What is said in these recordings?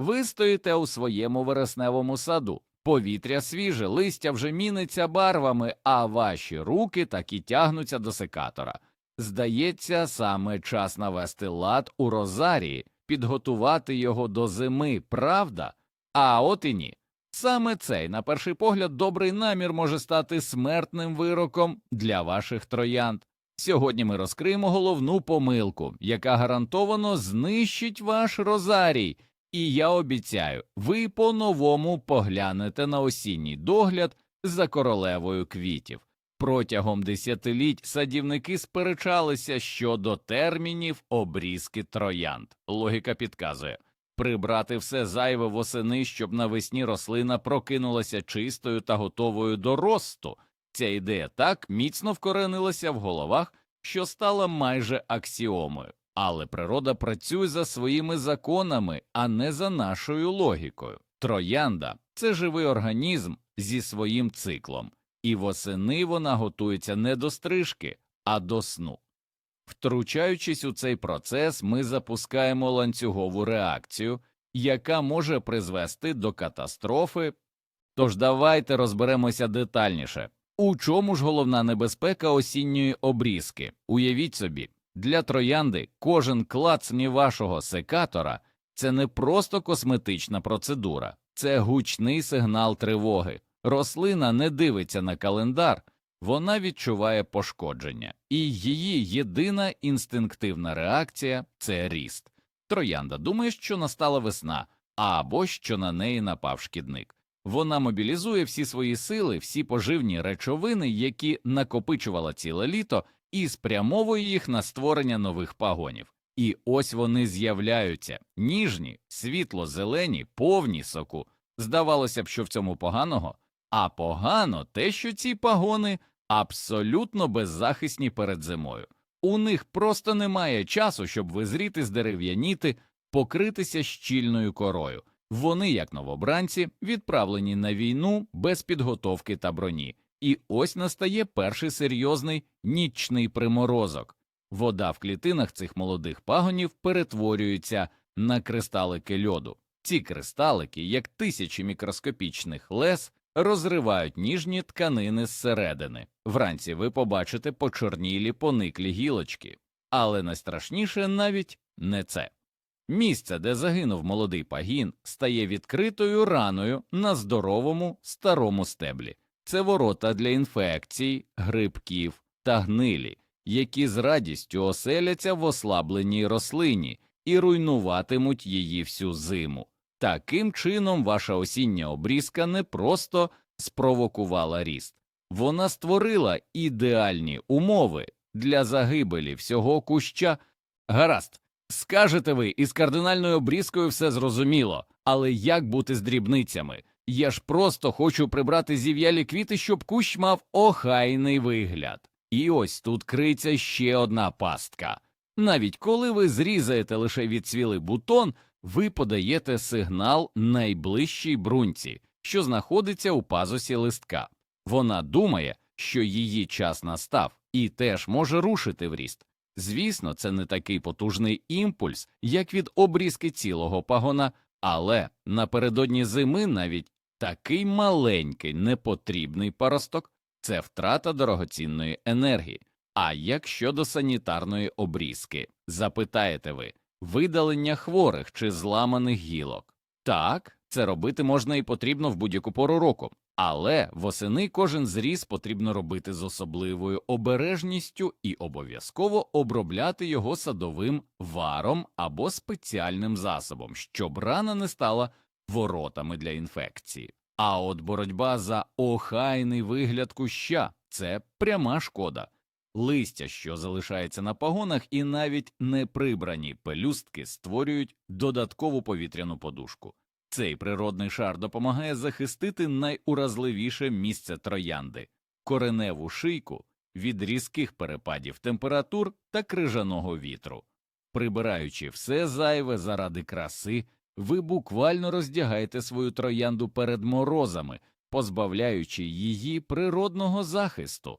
Ви стоїте у своєму вересневому саду. Повітря свіже, листя вже міниться барвами, а ваші руки так і тягнуться до секатора. Здається, саме час навести лад у розарії, підготувати його до зими, правда? А от і ні. Саме цей, на перший погляд, добрий намір може стати смертним вироком для ваших троянд. Сьогодні ми розкриємо головну помилку, яка гарантовано знищить ваш розарій. І я обіцяю, ви по-новому поглянете на осінній догляд за королевою квітів. Протягом десятиліть садівники сперечалися щодо термінів обрізки троянд. Логіка підказує прибрати все зайве восени, щоб навесні рослина прокинулася чистою та готовою до росту. Ця ідея так міцно вкоренилася в головах, що стала майже аксіомою. Але природа працює за своїми законами, а не за нашою логікою. Троянда це живий організм зі своїм циклом, і восени вона готується не до стрижки, а до сну. Втручаючись у цей процес, ми запускаємо ланцюгову реакцію, яка може призвести до катастрофи. Тож давайте розберемося детальніше. У чому ж головна небезпека осінньої обрізки? Уявіть собі, для троянди кожен клацні вашого секатора це не просто косметична процедура, це гучний сигнал тривоги. Рослина не дивиться на календар, вона відчуває пошкодження, і її єдина інстинктивна реакція це ріст. Троянда думає, що настала весна, або що на неї напав шкідник. Вона мобілізує всі свої сили, всі поживні речовини, які накопичувала ціле літо, і спрямовує їх на створення нових пагонів. І ось вони з'являються ніжні, світло-зелені, повні соку. Здавалося б, що в цьому поганого, а погано те, що ці пагони абсолютно беззахисні перед зимою. У них просто немає часу, щоб визріти, здерев'яніти, покритися щільною корою. Вони, як новобранці, відправлені на війну без підготовки та броні. І ось настає перший серйозний нічний приморозок. Вода в клітинах цих молодих пагонів перетворюється на кристалики льоду. Ці кристалики, як тисячі мікроскопічних лез, розривають ніжні тканини зсередини. Вранці ви побачите почорнілі пониклі гілочки, але найстрашніше навіть не це. Місце, де загинув молодий пагін, стає відкритою раною на здоровому старому стеблі. Це ворота для інфекцій, грибків та гнилі, які з радістю оселяться в ослабленій рослині і руйнуватимуть її всю зиму. Таким чином, ваша осіння обрізка не просто спровокувала ріст, вона створила ідеальні умови для загибелі всього куща. Гаразд, скажете ви, із кардинальною обрізкою все зрозуміло, але як бути з дрібницями? Я ж просто хочу прибрати зів'ялі квіти, щоб кущ мав охайний вигляд. І ось тут криться ще одна пастка. Навіть коли ви зрізаєте лише відцвілий бутон, ви подаєте сигнал найближчій бруньці, що знаходиться у пазусі листка. Вона думає, що її час настав, і теж може рушити в ріст. Звісно, це не такий потужний імпульс, як від обрізки цілого пагона, але напередодні зими навіть такий маленький непотрібний паросток це втрата дорогоцінної енергії. А як щодо санітарної обрізки, запитаєте ви, видалення хворих чи зламаних гілок? Так, це робити можна і потрібно в будь-яку пору року, але восени кожен зріз потрібно робити з особливою обережністю і обов'язково обробляти його садовим варом або спеціальним засобом, щоб рана не стала воротами для інфекції. А от боротьба за охайний вигляд куща це пряма шкода. Листя, що залишається на пагонах, і навіть неприбрані пелюстки створюють додаткову повітряну подушку. Цей природний шар допомагає захистити найуразливіше місце троянди кореневу шийку від різких перепадів температур та крижаного вітру. Прибираючи все зайве заради краси, ви буквально роздягаєте свою троянду перед морозами, позбавляючи її природного захисту.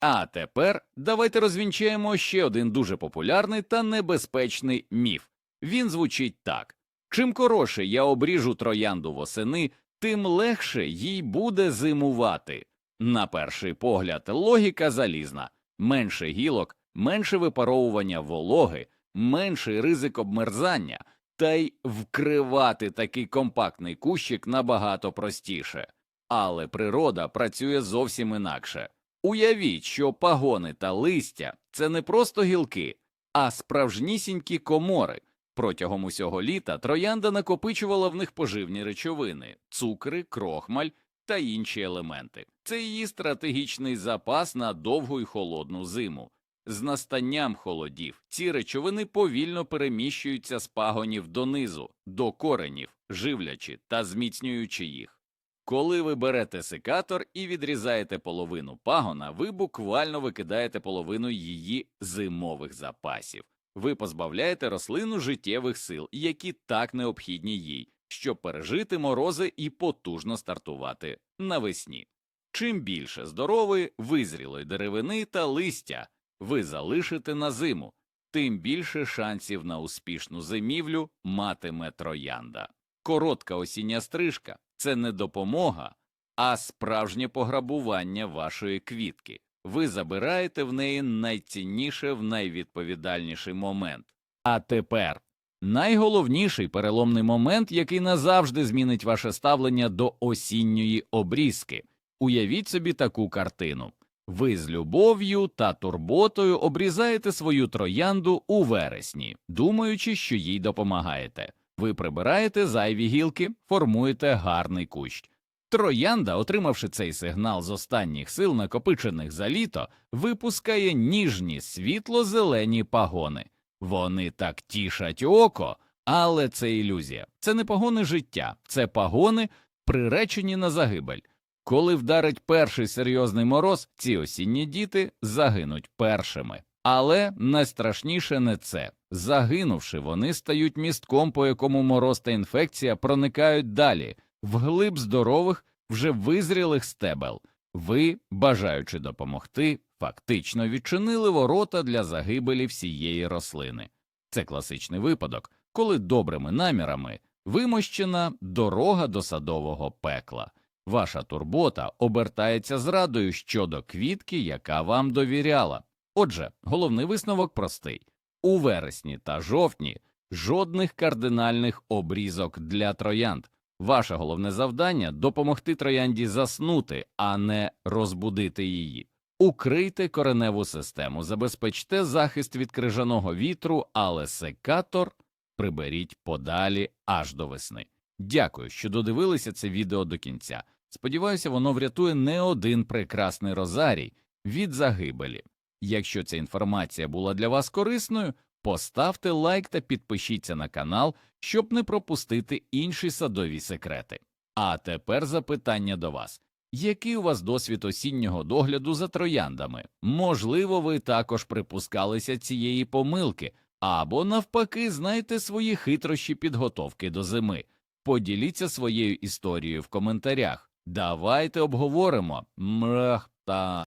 А тепер давайте розвінчаємо ще один дуже популярний та небезпечний міф. Він звучить так Чим коротше я обріжу троянду восени, тим легше їй буде зимувати. На перший погляд, логіка залізна менше гілок, менше випаровування вологи, менший ризик обмерзання, та й вкривати такий компактний кущик набагато простіше. Але природа працює зовсім інакше. Уявіть, що пагони та листя це не просто гілки, а справжнісінькі комори. Протягом усього літа троянда накопичувала в них поживні речовини, цукри, крохмаль та інші елементи. Це її стратегічний запас на довгу й холодну зиму. З настанням холодів ці речовини повільно переміщуються з пагонів донизу, до коренів, живлячи та зміцнюючи їх. Коли ви берете секатор і відрізаєте половину пагона, ви буквально викидаєте половину її зимових запасів. Ви позбавляєте рослину життєвих сил, які так необхідні їй, щоб пережити морози і потужно стартувати навесні. Чим більше здорової, визрілої деревини та листя ви залишите на зиму, тим більше шансів на успішну зимівлю матиме троянда. Коротка осіння стрижка це не допомога, а справжнє пограбування вашої квітки. Ви забираєте в неї найцінніше в найвідповідальніший момент. А тепер найголовніший переломний момент, який назавжди змінить ваше ставлення до осінньої обрізки. Уявіть собі таку картину. Ви з любов'ю та турботою обрізаєте свою троянду у вересні, думаючи, що їй допомагаєте. Ви прибираєте зайві гілки, формуєте гарний кущ. Троянда, отримавши цей сигнал з останніх сил, накопичених за літо, випускає ніжні світло-зелені пагони. Вони так тішать око, але це ілюзія. Це не пагони життя, це пагони, приречені на загибель. Коли вдарить перший серйозний мороз, ці осінні діти загинуть першими. Але найстрашніше не це. Загинувши, вони стають містком, по якому мороз та інфекція проникають далі, вглиб здорових, вже визрілих стебел. Ви, бажаючи допомогти, фактично відчинили ворота для загибелі всієї рослини. Це класичний випадок, коли добрими намірами вимощена дорога до садового пекла. Ваша турбота обертається зрадою щодо квітки, яка вам довіряла. Отже, головний висновок простий у вересні та жовтні жодних кардинальних обрізок для троянд. Ваше головне завдання допомогти троянді заснути, а не розбудити її. Укрийте кореневу систему, забезпечте захист від крижаного вітру, але секатор приберіть подалі аж до весни. Дякую, що додивилися це відео до кінця. Сподіваюся, воно врятує не один прекрасний розарій від загибелі. Якщо ця інформація була для вас корисною, поставте лайк та підпишіться на канал, щоб не пропустити інші садові секрети. А тепер запитання до вас. Який у вас досвід осіннього догляду за трояндами? Можливо, ви також припускалися цієї помилки, або навпаки, знаєте свої хитрощі підготовки до зими. Поділіться своєю історією в коментарях. Давайте обговоримо. Мрах та